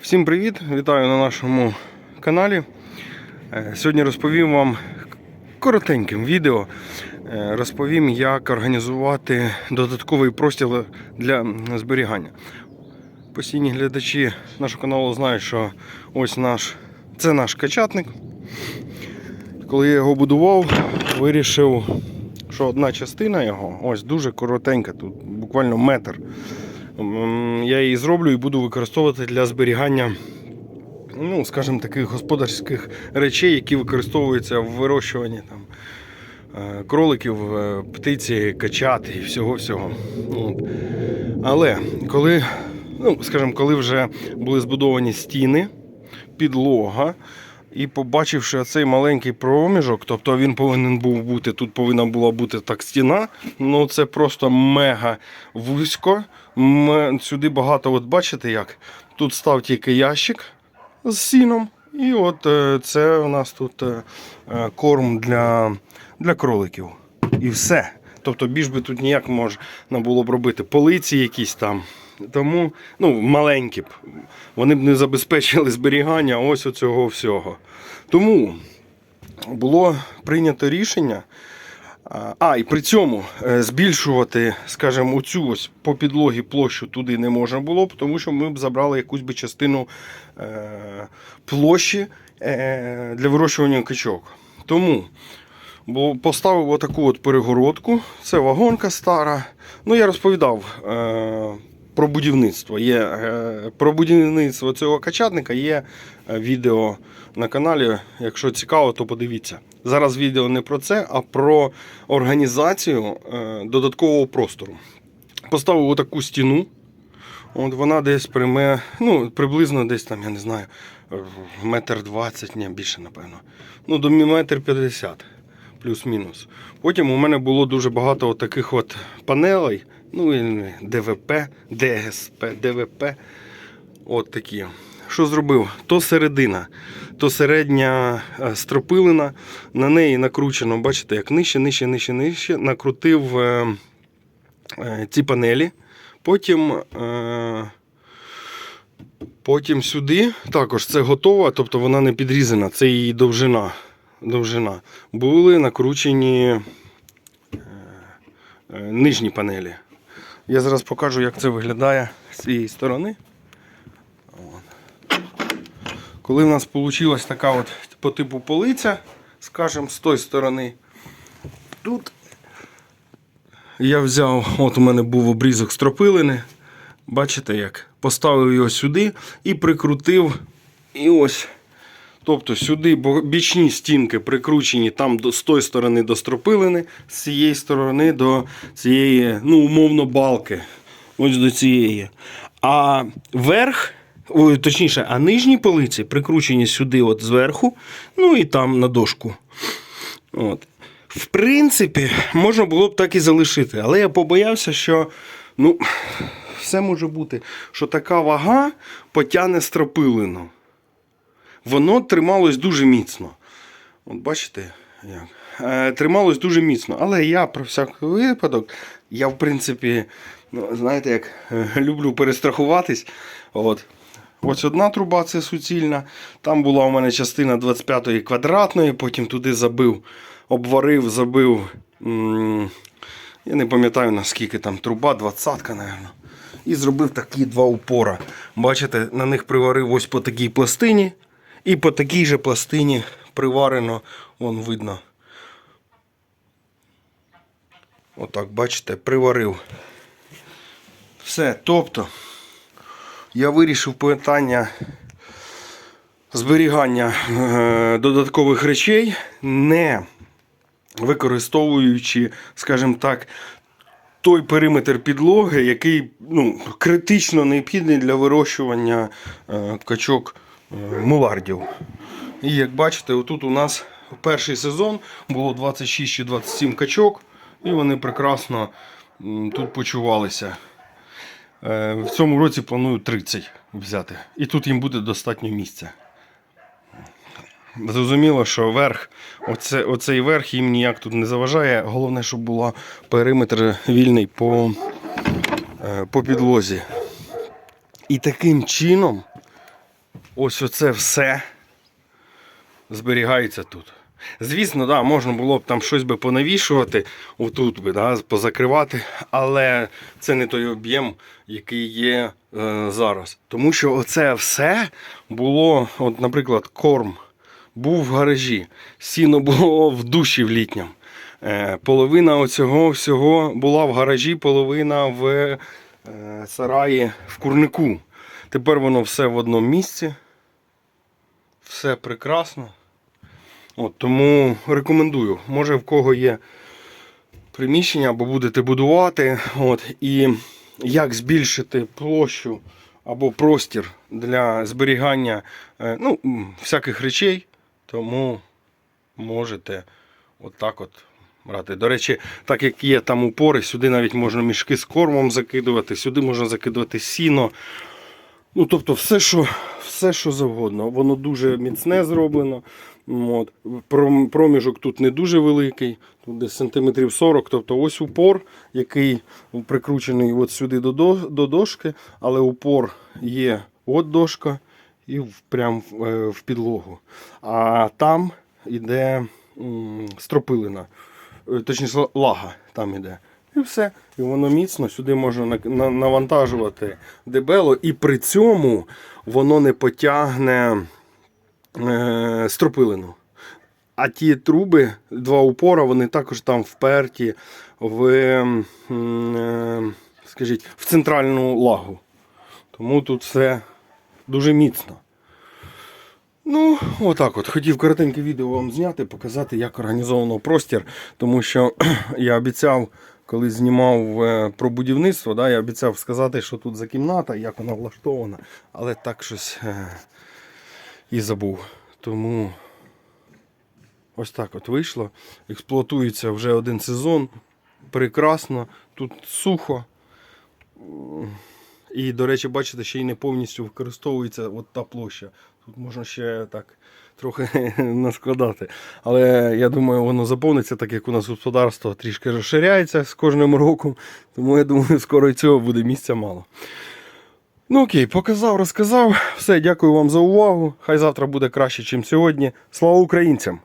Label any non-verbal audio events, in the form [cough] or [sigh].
Всім привіт! Вітаю на нашому каналі. Е, Сьогодні розповім вам коротеньким відео. е, Розповім, як організувати додатковий простір для зберігання. Постійні глядачі нашого каналу знають, що ось наш це наш качатник. Коли я його будував, вирішив, що одна частина його ось дуже коротенька, тут буквально метр. Я її зроблю і буду використовувати для зберігання, ну, скажімо, таких господарських речей, які використовуються в вирощуванні там, е, кроликів, е, птиці, качат і всього-всього. Але коли, ну, скажімо, коли вже були збудовані стіни, підлога. І побачивши цей маленький проміжок, тобто він повинен був бути, тут повинна була бути так стіна. Ну це просто мега вузько. Сюди багато, от бачите як? Тут став тільки ящик з сіном. І от е, це у нас тут е, е, корм для, для кроликів. І все. Тобто більш би тут ніяк можна було б робити. Полиці якісь там. Тому ну, маленькі б. Вони б не забезпечили зберігання ось оцього всього. Тому було прийнято рішення. А, і при цьому е, збільшувати, скажімо, оцю ось по підлогі площу туди не можна було тому що ми б забрали якусь би частину е, площі е, для вирощування качок. Тому поставив отаку от перегородку. Це вагонка стара. Ну, я розповідав про будівництво. Є, е, про будівництво цього качатника є е, відео на каналі. Якщо цікаво, то подивіться. Зараз відео не про це, а про організацію е, додаткового простору. Поставив отаку стіну. От вона десь прийме, ну, приблизно десь там, я не знаю, метр двадцять, ні, більше, напевно. Ну, до метр п'ятдесят, плюс-мінус. Потім у мене було дуже багато таких от панелей, ну і ДВП, ДСП, ДВП. От такі. Що зробив? То середина, то середня е, стропилина, на неї накручено, бачите, як нижче, нижче, нижче, нижче, накрутив е, е, ці панелі. Потім, е, потім сюди також це готово, тобто вона не підрізана, це її довжина. Довжина. Були накручені е, е, нижні панелі. Я зараз покажу, як це виглядає з цієї сторони. Коли в нас вийшла така от по типу полиця, скажімо, з тої сторони, тут я взяв, от у мене був обрізок стропилини. Бачите як? Поставив його сюди і прикрутив. І ось. Тобто сюди бічні стінки прикручені там з тої сторони до стропилини, з цієї сторони до цієї, ну, умовно, балки. Ось до цієї. А верх, точніше, а нижні полиці прикручені сюди, от зверху, ну і там на дошку. От. В принципі, можна було б так і залишити, але я побоявся, що ну, все може бути, що така вага потягне стропилину. Воно трималось дуже міцно. От бачите, як? Е, трималось дуже міцно. Але я про всяк випадок, я, в принципі, ну, знаєте, як е, люблю перестрахуватись. От. Ось одна труба це суцільна. Там була у мене частина 25-ї квадратної, потім туди забив, обварив, забив. м, Я не пам'ятаю наскільки там труба, 20-ка, напевно. І зробив такі два упора. Бачите, на них приварив ось по такій пластині. І по такій же пластині приварено, вон видно. Отак, бачите, приварив. Все, тобто я вирішив питання зберігання е, додаткових речей, не використовуючи, скажімо так, той периметр підлоги, який ну, критично необхідний для вирощування е, качок мулардів. І як бачите, отут у нас перший сезон було 26 чи 27 качок, і вони прекрасно тут почувалися. Е, В цьому році планую 30 взяти. І тут їм буде достатньо місця. Зрозуміло, що верх, оце, оцей верх їм ніяк тут не заважає. Головне, щоб була периметр вільний по, е, по підлозі. І таким чином ось оце все зберігається тут. Звісно, да, можна було б там щось би понавішувати, отут би, да, позакривати, але це не той об'єм, який є е, зараз. Тому що оце все було, от, наприклад, корм був в гаражі, сіно було в душі в літньому. Е, половина оцього всього була в гаражі, половина в е, сараї в курнику. Тепер воно все в одному місці. Все прекрасно. От, тому рекомендую. Може в кого є приміщення або будете будувати. От, і як збільшити площу або простір для зберігання е, ну, всяких речей, тому можете отак от брати. До речі, так як є там упори, сюди навіть можна мішки з кормом закидувати, сюди можна закидувати сіно. Ну, тобто, все, що, все, що завгодно. Воно дуже міцне зроблено. От. Проміжок тут не дуже великий, тут десь сантиметрів 40. Тобто ось упор, який прикручений от сюди до, до, до дошки, але упор є от дошка і в, прям в, е, підлогу. А там іде стропилина, Е, точніше лага там іде. І все. І воно міцно, сюди можна на- на- навантажувати дебело, і при цьому воно не потягне е, стропилину. А ті труби, два упора, вони також там вперті в, е, скажіть, в центральну лагу. Тому тут все дуже міцно. Ну, отак от. Хотів коротеньке відео вам зняти, показати, як організовано простір. Тому що [clears throat] я обіцяв, коли знімав е, про будівництво, да, я обіцяв сказати, що тут за кімната, як вона влаштована, але так щось е, і забув. Тому ось так от вийшло. Експлуатується вже один сезон. Прекрасно, тут сухо. І, до речі, бачите, ще й не повністю використовується от та площа. Тут можна ще так трохи [laughs] наскладати. Але я думаю, воно заповниться, так як у нас господарство трішки розширяється з кожним роком. Тому я думаю, [laughs] скоро і цього буде місця мало. Ну окей, показав, розказав. Все, дякую вам за увагу. Хай завтра буде краще, ніж сьогодні. Слава українцям!